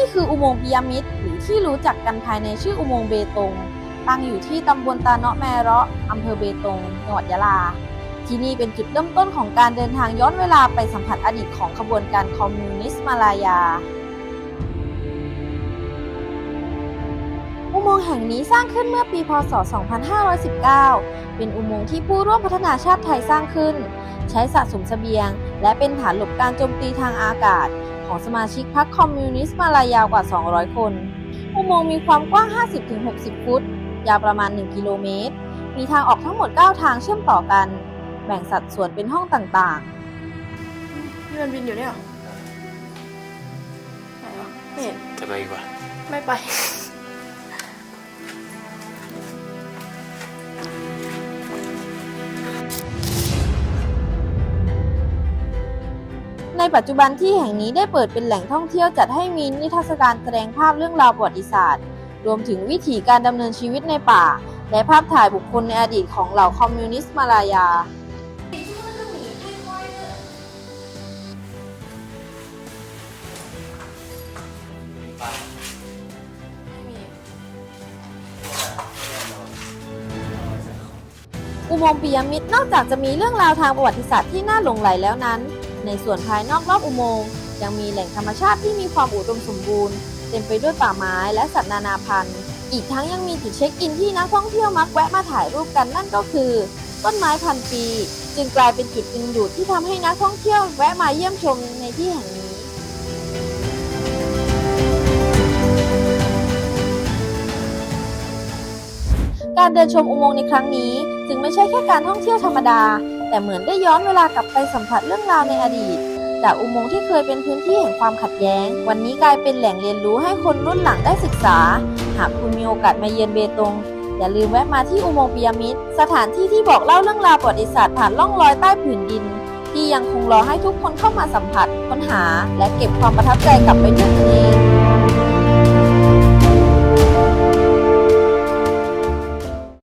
ี่คืออุโมงค์ปิยมิตรหรือที่รู้จักกันภายในชื่ออุโมงค์เบตง ตั้งอยู่ที่ตำบลตาเนาะแมเราะอำเภอเบตง จังหวัดยะลา ที่นี่เป็นจุดเริ่มต้นของการเดินทางย้อนเวลาไปสัมผัสอดีตของขบวนการคอมมิวนิสต์มาลายา อุโมงค์แห่งนี้สร้างขึ้นเมื่อปี พศ 2519 เป็นอุโมงค์ที่ผู้ร่วมพัฒนาชาติไทยสร้างขึ้น ใช้สะสมสเสบียง และเป็นฐานหลบการโจมตีทางอากาศ ของสมาชิกพรรคคอมมิวนิสต์มาลายากว่า 200 คน อุโมงค์มีความกว้าง 50-60 ฟุต ยาวประมาณ 1 กิโลเมตร มีทางออกทั้งหมด 9 ทางเชื่อมต่อกัน แบ่งสัดส่วนเป็นห้องต่างนี่มันบินอยู่เนี่ยเหรอไหนวะไม่เห็นจะไปอีกวะไม่ไป ปัจจุบันที่แห่งนี้ได้เปิดเป็นแหล่งท่องเที่ยวจัดให้มีนิทรรศการแสดงภาพเรื่องราวประวัติศาสตร์ รวมถึงวิถีการดำเนินชีวิตในป่า และภาพถ่ายบุคคลในอดีตของเหล่าคอมมิวนิสต์มาลายาไม่มีอุโมงค์ปิยมิตรนอกจากจะมีเรื่องราวทางประวัติศาสตร์ที่น่าหลงใหลแล้วนั้น ในส่วนภายนอกรอบอุโมงค์ยังมีแหล่งธรรมชาติที่มีความอุดมสมบูรณ์ เต็มไปด้วยป่าไม้และสัตว์นานาพันธุ์ อีกทั้งยังมีจุดเช็คอินที่นักท่องเที่ยวมักแวะมาถ่ายรูปกันนั่นก็คือ ต้นไม้พันปี จึงกลายเป็นจุดดึงดูดที่ทำให้นักท่องเที่ยวแวะมาเยี่ยมชมในที่แห่งนี้การเดินชมอุโมงค์ในครั้งนี้ จึงไม่ใช่แค่การท่องเที่ยวธรรมดา แต่เหมือนได้ย้อนเวลากลับไปสัมผัสเรื่องราวในอดีต จากอุโมงค์ที่เคยเป็นพื้นที่แห่งความขัดแย้ง วันนี้กลายเป็นแหล่งเรียนรู้ให้คนรุ่นหลังได้ศึกษา หากคุณมีโอกาสมาเยือนเบตง อย่าลืมแวะมาที่อุโมงค์ปิยมิตรสถานที่ที่บอกเล่าเรื่องราวประวัติศาสตร์ผ่านล่องรอยใต้ผืนดิน ที่ยังคงรอให้ทุกคนเข้ามาสัมผัสค้นหา และเก็บความประทับใจกลับไปด้วยตนเอง